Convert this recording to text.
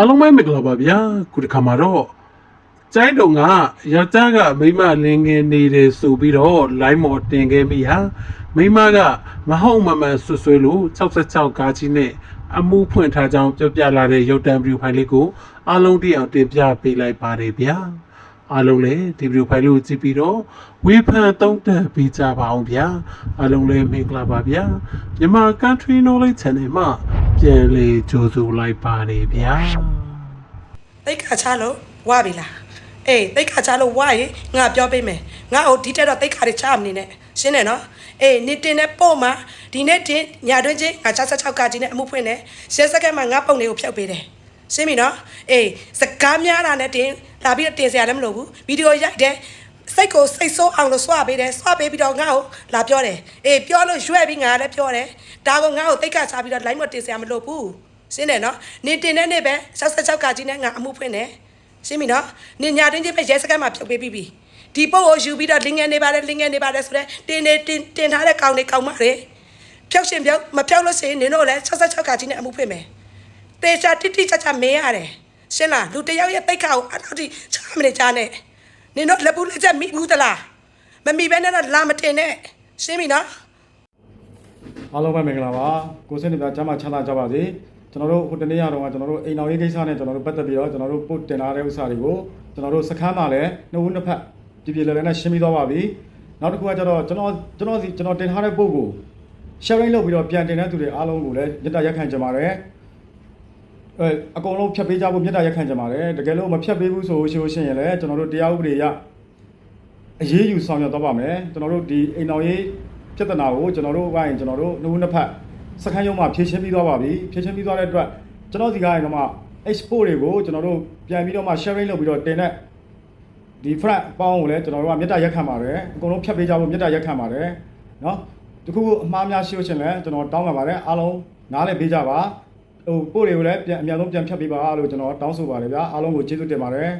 အားလုံးပဲမင်္ဂလာပါဗျာခုဒီခါမှာတော့ကျိုင်းတုံကယောက်ျားကမိန်းမလင်းငယ်နေတယ်ဆိုပြီးတော့ line မော်တင်ခဲ့မိဟာမိန်းမကမဟုတ်မမှန်ဆွဆွဲလို့66ကားကြီးနဲ့အမှုဖွင့်ထားကြောင်းပြောပြလာတဲ့ရုပ်တံဗီဒီယိုဖိုင်လေးကိုအားလုံးတိအောင်တင်ပြပေးလိုက်ပါတယ်ဗျာအားလုံးလည်းဒီဗီဒီယိုဖိုင်လေးကိုကြည့်ပြီးတော့ဝေဖန်သုံးသပ်ပေးကြပါအောင်ဗျာအားလုံးလည်းမင်္ဂလာပါဗျာမြန်မာ Country Knowledge Channel မှာ ပြန်လည်ကြိုဆိုလိုက်ပါတယ်ဗျာတိတ်ခါချလို့ဝပြီလားအေးတိတ်ခါချလို့ဝရင်ငါပြောပေးမယ်ငါ့ကိုဒီတက်တော့တိတ်ခါတွေချမနေနဲ့ရှင်းတယ်နော်အေးနေတင်တဲ့ပို့မှာဒီနေ့တင်ညာတွင်းချင်းငါ66ကကြီးနဲ့အမှုဖွင့်တယ်ရှင်းစက္ကန့်မှာငါပုံလေးကိုဖြုတ်ပေးတယ်ရှင်းပြီနော်အေးစကားများတာနဲ့တင်လာပြီးတော့တင်စရာလည်းမလိုဘူးဗီဒီယိုရိုက်တယ် စိတ်ကိုစိတ်ဆိုးအောင်လို့ဆွပေးတယ်ဆွပေးပြီးတော့ငါ့ကိုလာပြောတယ်အေးပြောလို့ရွှဲပြီးငါလည်းပြောတယ်ဒါကငါ့ကိုတိတ်ခါချပြီးတော့ line မတင်စရာမလိုဘူးရှင်းတယ်နော်နေတင်တဲ့နေ့ပဲ66ကကြီးနဲ့ငါအမှုဖွင့်တယ်ရှင်းပြီနော်နင်ညာတင်းချင်းပဲရဲစခန်းမှာဖြုတ်ပေးပြီးပြီဒီပုတ်ကိုယူပြီးတော့လင်းငယ်နေပါတယ်လင်းငယ်နေပါတယ်ဆိုတော့တင်းနေတင်းတင်ထားတဲ့ကောင်တွေကောင်မတွေဖြုတ်ရှင်ဖြုတ်မဖြုတ်လို့ရှိရင်နင်တို့လည်း66ကကြီးနဲ့အမှုဖွင့်မယ်တေချာတိတိကျကျမင်းရတယ်ရှင်းလားလူတစ်ယောက်ရဲ့တိတ်ခါကိုအတော့ဒီချာမနေချာနဲ့ နင်တို့လက်ပူးလက်ချက်မိဘူးသလားမမိဘဲနဲ့တော့လာမတင်နဲ့ရှင်းပြီနော်အားလုံးပဲမင်္ဂလာပါကိုစင်းနေပြကျမ်းမာချမ်းသာကြပါစေကျွန်တော်တို့ဟိုတနေ့ရတော့ကကျွန်တော်တို့အိမ်တော်ရေးကိစ္စနဲ့ကျွန်တော်တို့ပတ်သက်ပြီးတော့ကျွန်တော်တို့ပို့တင်လာတဲ့ဥစ္စာတွေကိုကျွန်တော်တို့စခန်းမှာလည်းနှစ်ဦးနှစ်ဖက်ပြပြလဲလဲနဲ့ရှင်းပြီးသွားပါပြီနောက်တစ်ခုကကျတော့ကျွန်တော်ကျွန်တော်စီကျွန်တော်တင်ထားတဲ့ပို့ကို sharing လုပ်ပြီးတော့ပြန်တင်တဲ့သူတွေအားလုံးကိုလည်းမြတ်တာရက်ခံကြပါတယ် အဲအကုန်လုံးဖြတ်ပေးကြဖို့မြတ်တာရက်ခံကြပါတယ်တကယ်လို့မဖြတ်ပေးဘူးဆိုလို့ရှိရင်လည်းကျွန်တော်တို့တရားဥပဒေအရ အရေးယူဆောင်ရွက်သွားပါမယ်ကျွန်တော်တို့ဒီအိမ်တော်ရေးပြဿနာကိုကျွန်တော်တို့ဘိုင်းကျွန်တော်တို့နှုတ်နှစ်ဖက်စခန်းရုံးမှာဖြည့်ရှင်းပြီးသွားပါပြီဖြည့်ရှင်းပြီးသွားတဲ့အတွက်ကျွန်တော်ဒီကရင်တော့မှ export တွေကိုကျွန်တော်တို့ပြန်ပြီးတော့မှ sharing လုပ်ပြီးတော့တင်တဲ့ဒီ front အပေါင်းကိုလည်းကျွန်တော်တို့ကမြတ်တာရက်ခံပါတယ်အကုန်လုံးဖြတ်ပေးကြဖို့မြတ်တာရက်ခံပါတယ်เนาะတခုခုအမှားများရှိလို့ရှရင်လည်းကျွန်တော်တောင်းပါပါတယ်အားလုံးနားလည်ပေးကြပါ ဟိုပို့တွေကိုလည်းပြန်အများဆုံးပြန်ဖြတ်ပေးပါလို့ကျွန်တော်တောင်းဆိုပါတယ်ဗျာအားလုံးကိုကျေးဇူးတင်ပါတယ်